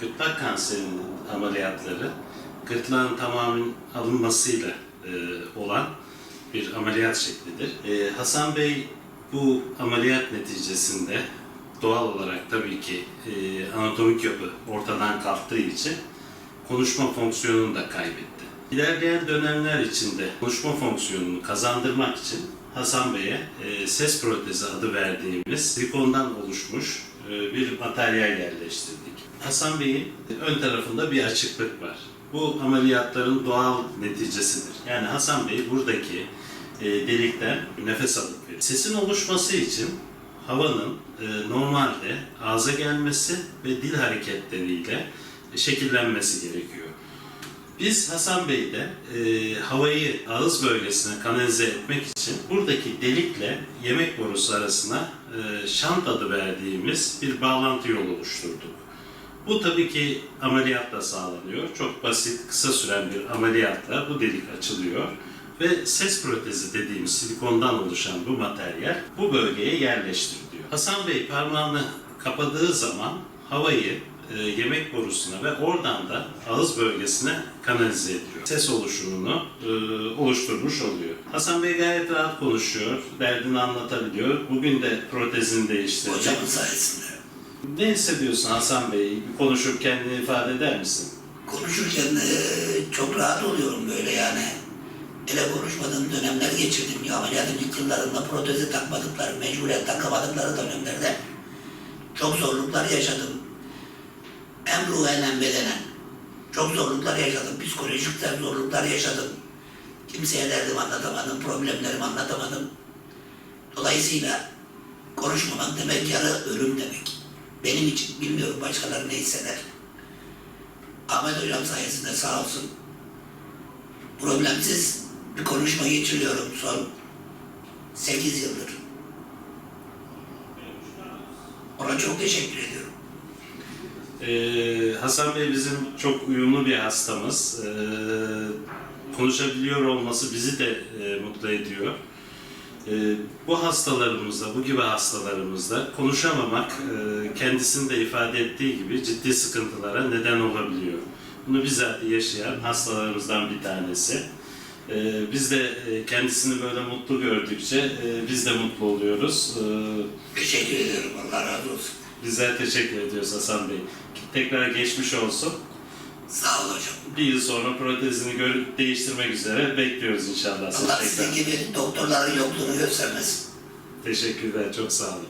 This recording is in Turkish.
Gırtlak kanserinin ameliyatları gırtlağın tamamen alınmasıyla e, olan bir ameliyat şeklidir. E, Hasan Bey bu ameliyat neticesinde doğal olarak tabii ki e, anatomik yapı ortadan kalktığı için konuşma fonksiyonunu da kaybetti. İlerleyen dönemler içinde konuşma fonksiyonunu kazandırmak için Hasan Bey'e e, ses protezi adı verdiğimiz silikondan oluşmuş e, bir materyal yerleştirdik. Hasan Bey'in ön tarafında bir açıklık var. Bu ameliyatların doğal neticesidir. Yani Hasan Bey buradaki e, delikten nefes alıp veriyor. Sesin oluşması için havanın e, normalde ağza gelmesi ve dil hareketleriyle şekillenmesi gerekiyor. Biz Hasan Bey'de e, havayı ağız bölgesine kanalize etmek için buradaki delikle yemek borusu arasına e, şant adı verdiğimiz bir bağlantı yolu oluşturduk. Bu tabii ki ameliyatla sağlanıyor. Çok basit, kısa süren bir ameliyatla bu delik açılıyor ve ses protezi dediğimiz silikondan oluşan bu materyal bu bölgeye yerleştiriliyor. Hasan Bey parmağını kapadığı zaman havayı e, yemek borusuna ve oradan da ağız bölgesine kanalize ediyor. Ses oluşumunu e, oluşturmuş oluyor. Hasan Bey gayet rahat konuşuyor, derdini anlatabiliyor. Bugün de protezini değiştirdi. Hocamın sayesinde. Ne hissediyorsun Hasan Bey? Konuşup kendini ifade eder misin? Konuşurken eee, çok rahat oluyorum böyle yani. Ele konuşmadığım dönemler geçirdim. Ya ameliyatın ilk yıllarında protezi takmadıkları, mecburen takamadıkları dönemlerde çok zorluklar yaşadım. Hem ruhen hem bedenen. Çok zorluklar yaşadım. Psikolojik zorluklar yaşadım. Kimseye derdimi anlatamadım, problemlerimi anlatamadım. Dolayısıyla konuşmamak demek yarı ölüm demek. Benim için bilmiyorum başkaları ne hisseder. Ahmet Hocam sayesinde sağ olsun problemsiz bir konuşma geçiriyorum son 8 yıldır. Ona çok teşekkür ediyorum. Ee, Hasan Bey bizim çok uyumlu bir hastamız. Ee, konuşabiliyor olması bizi de e, mutlu ediyor. Ee, bu hastalarımızda, bu gibi hastalarımızda konuşamamak e, kendisinin de ifade ettiği gibi ciddi sıkıntılara neden olabiliyor. Bunu bizzat yaşayan hastalarımızdan bir tanesi. Ee, biz de e, kendisini böyle mutlu gördükçe e, biz de mutlu oluyoruz. Ee, Teşekkür ediyorum. Allah razı olsun. Bizler teşekkür ediyoruz Hasan Bey. Tekrar geçmiş olsun. Sağ ol hocam. Bir yıl sonra protezini görüp değiştirmek üzere bekliyoruz inşallah. Allah sizin gibi doktorların yokluğunu göstermesin. Teşekkürler, çok sağ olun.